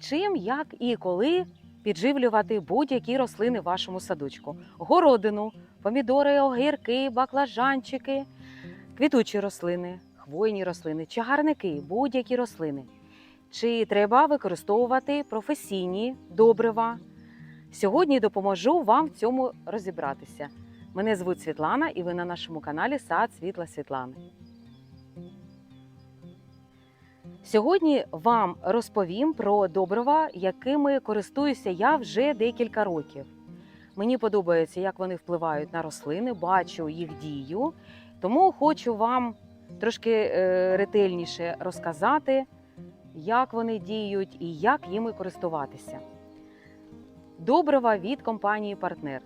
чим, як і коли підживлювати будь-які рослини в вашому садочку: городину, помідори, огірки, баклажанчики, квітучі рослини, хвойні рослини, чагарники, будь-які рослини. Чи треба використовувати професійні добрива? Сьогодні допоможу вам в цьому розібратися. Мене звуть Світлана, і ви на нашому каналі Сад Світла Світлани. Сьогодні вам розповім про добрива, якими користуюся я вже декілька років. Мені подобається, як вони впливають на рослини, бачу їх дію, тому хочу вам трошки е, ретельніше розказати, як вони діють і як їми користуватися. Добрива від компанії Партнер.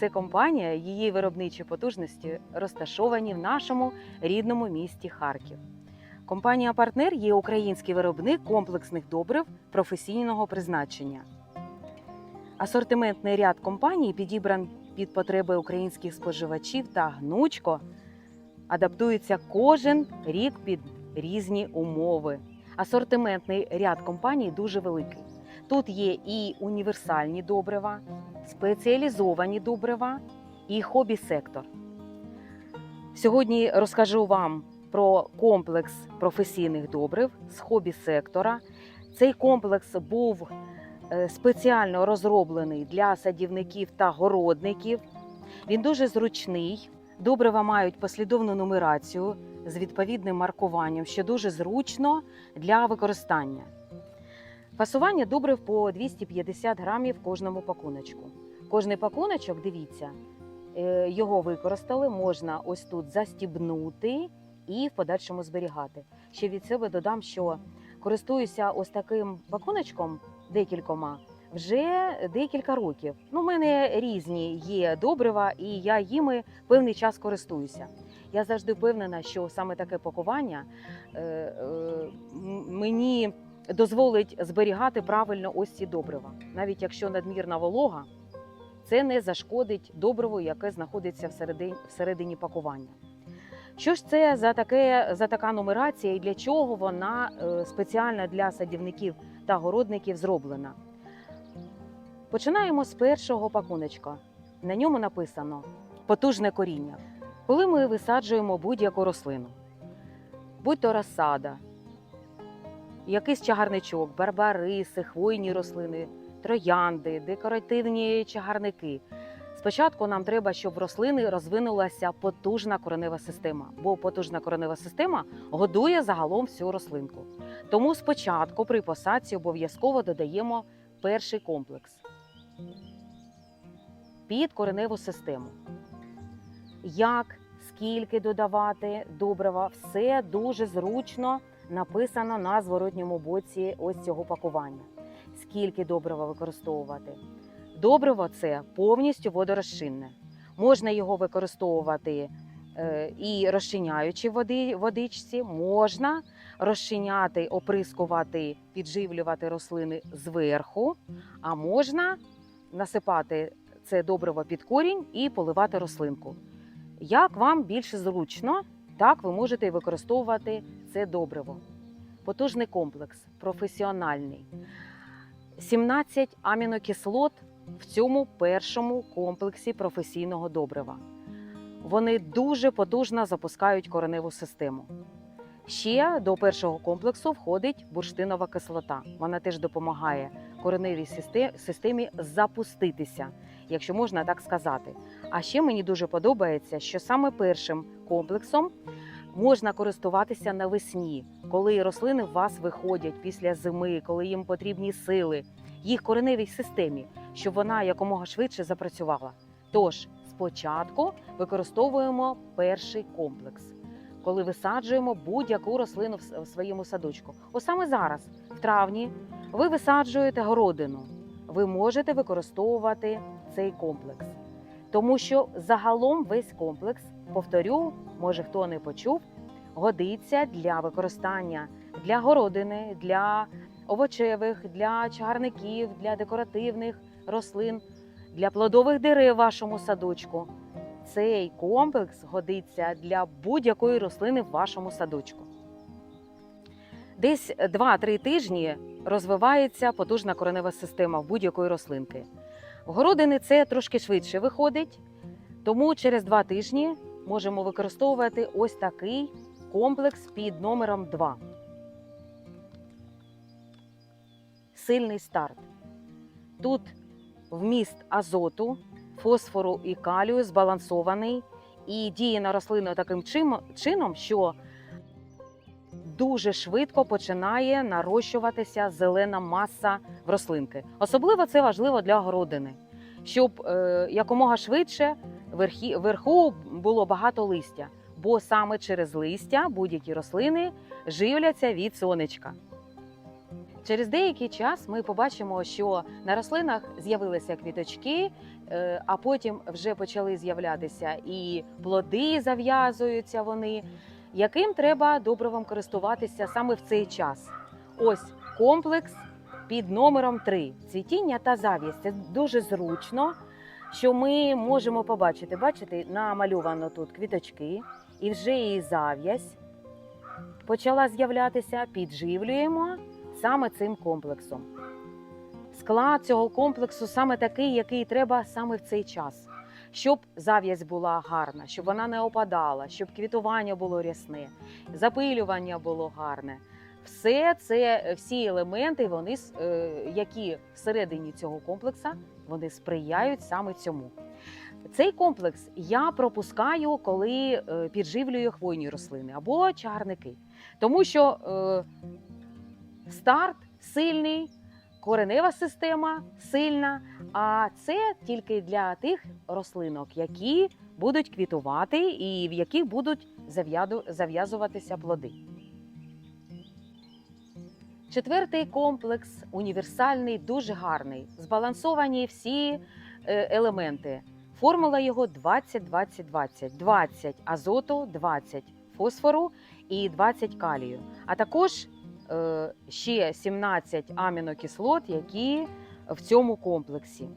Це компанія, її виробничі потужності розташовані в нашому рідному місті Харків. Компанія Партнер є український виробник комплексних добрив професійного призначення. Асортиментний ряд компаній підібран під потреби українських споживачів та гнучко адаптується кожен рік під різні умови. Асортиментний ряд компаній дуже великий. Тут є і універсальні добрива, спеціалізовані добрива і хобі-сектор. Сьогодні розкажу вам про комплекс професійних добрив з хобі-сектора. Цей комплекс був е, спеціально розроблений для садівників та городників. Він дуже зручний. Добрива мають послідовну нумерацію з відповідним маркуванням, що дуже зручно для використання. Фасування добрив по 250 грамів кожному пакуночку. Кожний пакуночок, дивіться, е, його використали, можна ось тут застібнути і в подальшому зберігати. Ще від себе додам, що користуюся ось таким пакуночком декількома вже декілька років. Ну, у мене різні є добрива, і я їми певний час користуюся. Я завжди впевнена, що саме таке пакування е, е, мені дозволить зберігати правильно ось ці добрива. Навіть якщо надмірна волога, це не зашкодить добриву, яке знаходиться всередині, всередині пакування. Що ж це за, таке, за така нумерація і для чого вона е, спеціально для садівників та городників зроблена? Починаємо з першого пакуночка. На ньому написано потужне коріння. Коли ми висаджуємо будь-яку рослину, будь то розсада, якийсь чагарничок, барбариси, хвойні рослини, троянди, декоративні чагарники. Спочатку нам треба, щоб в рослини розвинулася потужна коренева система, бо потужна коренева система годує загалом всю рослинку. Тому спочатку при посадці обов'язково додаємо перший комплекс під кореневу систему. Як, скільки додавати добрива, все дуже зручно написано на зворотньому боці ось цього пакування. Скільки добрива використовувати. Добриво це повністю водорозчинне. Можна його використовувати е, і розчиняючи води, водичці, можна розчиняти, оприскувати, підживлювати рослини зверху, а можна насипати це добриво під корінь і поливати рослинку. Як вам більше зручно, так ви можете використовувати це добриво. Потужний комплекс, професіональний. 17 амінокислот в цьому першому комплексі професійного добрива. Вони дуже потужно запускають кореневу систему. Ще до першого комплексу входить бурштинова кислота. Вона теж допомагає кореневій системі запуститися, якщо можна так сказати. А ще мені дуже подобається, що саме першим комплексом можна користуватися навесні, коли рослини в вас виходять після зими, коли їм потрібні сили, їх кореневій системі, щоб вона якомога швидше запрацювала. Тож спочатку використовуємо перший комплекс, коли висаджуємо будь-яку рослину в своєму садочку. Ось саме зараз, в травні, ви висаджуєте городину. Ви можете використовувати цей комплекс. Тому що загалом весь комплекс, повторю, може хто не почув, годиться для використання для городини, для овочевих, для чагарників, для декоративних рослин, для плодових дерев в вашому садочку. Цей комплекс годиться для будь-якої рослини в вашому садочку. Десь 2-3 тижні розвивається потужна коренева система в будь-якої рослинки. В городини це трошки швидше виходить, тому через два тижні можемо використовувати ось такий комплекс під номером 2. Сильний старт. Тут вміст азоту, фосфору і калію збалансований і діє на рослину таким чином, що дуже швидко починає нарощуватися зелена маса в рослинки. Особливо це важливо для городини, щоб е, якомога швидше вверху було багато листя, бо саме через листя будь-які рослини живляться від сонечка. Через деякий час ми побачимо, що на рослинах з'явилися квіточки, е, а потім вже почали з'являтися і плоди зав'язуються вони, яким треба добривом користуватися саме в цей час. Ось комплекс під номером 3 цвітіння та зав'язь. Це дуже зручно, що ми можемо побачити. Бачите, намальовано тут квіточки, і вже і зав'язь почала з'являтися. Підживлюємо саме цим комплексом. Склад цього комплексу саме такий, який треба саме в цей час, щоб зав'язь була гарна, щоб вона не опадала, щоб квітування було рясне, запилювання було гарне. Все це, всі елементи, вони, е, які всередині цього комплексу, вони сприяють саме цьому. Цей комплекс я пропускаю, коли е, підживлюю хвойні рослини або чагарники, тому що е, старт сильний, коренева система сильна, а це тільки для тих рослинок, які будуть квітувати і в яких будуть зав'язуватися плоди. Четвертий комплекс універсальний, дуже гарний. Збалансовані всі е, елементи. Формула його 20-20-20. 20 азоту, 20 фосфору і 20 калію. А також ще 17 амінокислот, які в цьому комплексі.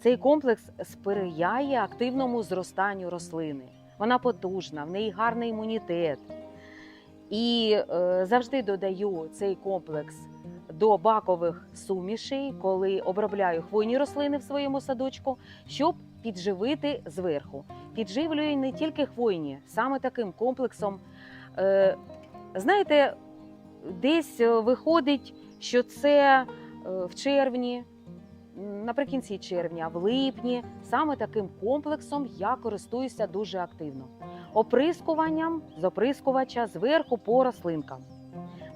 Цей комплекс сприяє активному зростанню рослини. Вона потужна, в неї гарний імунітет. І е, завжди додаю цей комплекс до бакових сумішей, коли обробляю хвойні рослини в своєму садочку, щоб підживити зверху. Підживлюю не тільки хвойні, саме таким комплексом. Е, знаєте, десь е, виходить, що це е, в червні, наприкінці червня, в липні. Саме таким комплексом я користуюся дуже активно. Оприскуванням з оприскувача зверху по рослинкам.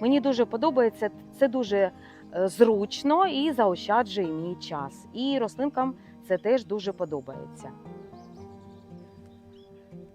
Мені дуже подобається, це дуже е, зручно і заощаджує мій час. І рослинкам це теж дуже подобається.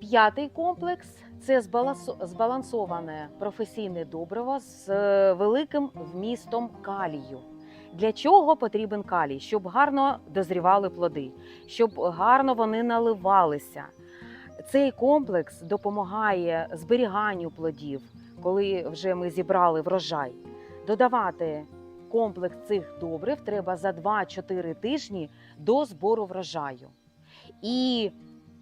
П'ятий комплекс це збалансоване професійне добриво з е, великим вмістом калію. Для чого потрібен калій? Щоб гарно дозрівали плоди, щоб гарно вони наливалися. Цей комплекс допомагає зберіганню плодів, коли вже ми зібрали врожай. Додавати комплекс цих добрив треба за 2-4 тижні до збору врожаю. І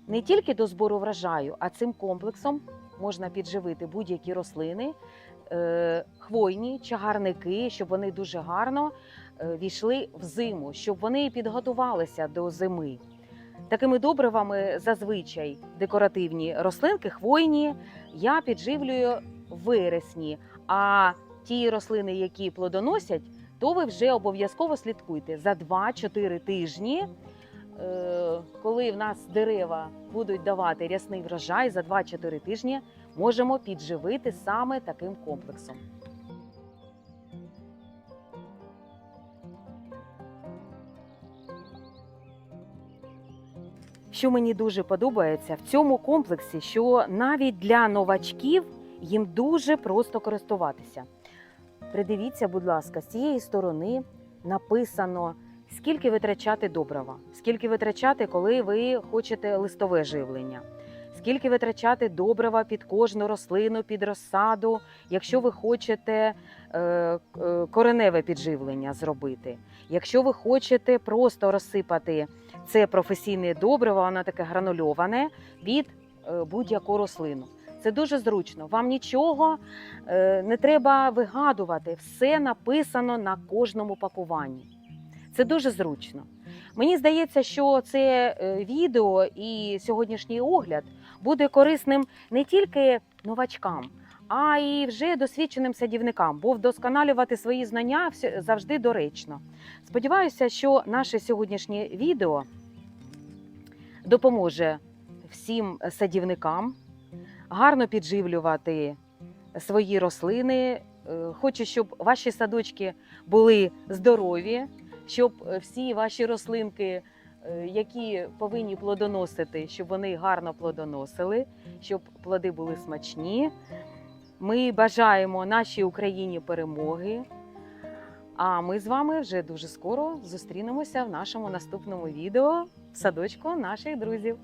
не тільки до збору врожаю, а цим комплексом можна підживити будь-які рослини, е, хвойні, чагарники, щоб вони дуже гарно е, війшли в зиму, щоб вони підготувалися до зими. Такими добривами зазвичай декоративні рослинки, хвойні, я підживлюю в вересні. А ті рослини, які плодоносять, то ви вже обов'язково слідкуйте за 2-4 тижні. Е, Коли в нас дерева будуть давати рясний врожай за 2-4 тижні, можемо підживити саме таким комплексом. Що мені дуже подобається в цьому комплексі, що навіть для новачків їм дуже просто користуватися. Придивіться, будь ласка, з цієї сторони написано, скільки витрачати добрива, скільки витрачати, коли ви хочете листове живлення, скільки витрачати добрива під кожну рослину, під розсаду, якщо ви хочете е, е, кореневе підживлення зробити. Якщо ви хочете просто розсипати це професійне добриво, воно таке гранульоване під е, будь-яку рослину. Це дуже зручно. Вам нічого не треба вигадувати. Все написано на кожному пакуванні. Це дуже зручно. Мені здається, що це е, відео і сьогоднішній огляд буде корисним не тільки новачкам, а й вже досвідченим садівникам, бо вдосконалювати свої знання завжди доречно. Сподіваюся, що наше сьогоднішнє відео допоможе всім садівникам гарно підживлювати свої рослини. Е, Хочу, щоб ваші садочки були здорові, щоб е, всі ваші рослинки, е, які повинні плодоносити, щоб вони гарно плодоносили, щоб плоди були смачні. Ми бажаємо нашій Україні перемоги. А ми з вами вже дуже скоро зустрінемося в нашому наступному відео в садочку наших друзів.